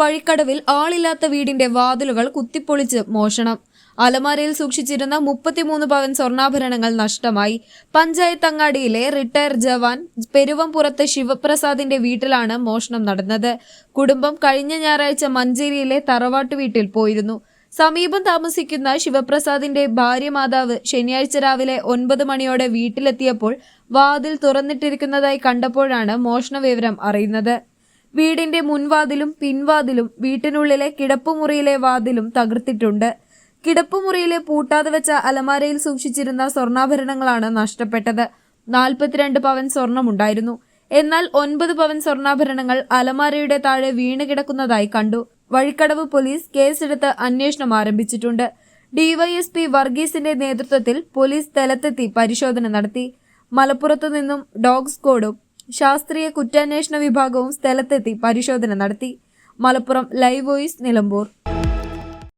വഴിക്കടവിൽ ആളില്ലാത്ത വീടിന്റെ വാതിലുകൾ കുത്തിപ്പൊളിച്ച് മോഷണം. അലമാരയിൽ സൂക്ഷിച്ചിരുന്ന മുപ്പത്തിമൂന്ന് പവൻ സ്വർണാഭരണങ്ങൾ നഷ്ടമായി. പഞ്ചായത്ത് അങ്ങാടിയിലെ റിട്ടയർ ജവാൻ പെരുവംപുറത്ത് ശിവപ്രസാദിന്റെ വീട്ടിലാണ് മോഷണം നടന്നത്. കുടുംബം കഴിഞ്ഞ ഞായറാഴ്ച മഞ്ചേരിയിലെ തറവാട്ട് വീട്ടിൽ പോയിരുന്നു. സമീപം താമസിക്കുന്ന ശിവപ്രസാദിന്റെ ഭാര്യ മാതാവ് ശനിയാഴ്ച രാവിലെ ഒൻപത് മണിയോടെ വീട്ടിലെത്തിയപ്പോൾ വാതിൽ തുറന്നിട്ടിരിക്കുന്നതായി കണ്ടപ്പോഴാണ് മോഷണ വിവരം അറിയുന്നത്. വീടിന്റെ മുൻവാതിലും പിൻവാതിലും വീട്ടിനുള്ളിലെ കിടപ്പുമുറിയിലെ വാതിലും തകർത്തിട്ടുണ്ട്. കിടപ്പുമുറിയിലെ പൂട്ടാതെ വെച്ച അലമാരയിൽ സൂക്ഷിച്ചിരുന്ന സ്വർണാഭരണങ്ങളാണ് നഷ്ടപ്പെട്ടത്. നാൽപ്പത്തിരണ്ട് പവൻ സ്വർണമുണ്ടായിരുന്നു. എന്നാൽ ഒൻപത് പവൻ സ്വർണാഭരണങ്ങൾ അലമാരയുടെ താഴെ വീണ് കിടക്കുന്നതായി കണ്ടു. വഴിക്കടവ് പോലീസ് കേസെടുത്ത് അന്വേഷണം ആരംഭിച്ചിട്ടുണ്ട്. ഡിവൈഎസ്പി വർഗീസിന്റെ നേതൃത്വത്തിൽ പോലീസ് സ്ഥലത്തെത്തി പരിശോധന നടത്തി. മലപ്പുറത്തു നിന്നും ഡോഗ് സ്ക്വാഡും ശാസ്ത്രീയ കുറ്റാന്വേഷണ വിഭാഗവും സ്ഥലത്തെത്തി പരിശോധന നടത്തി. Malappuram live voice Nilambur.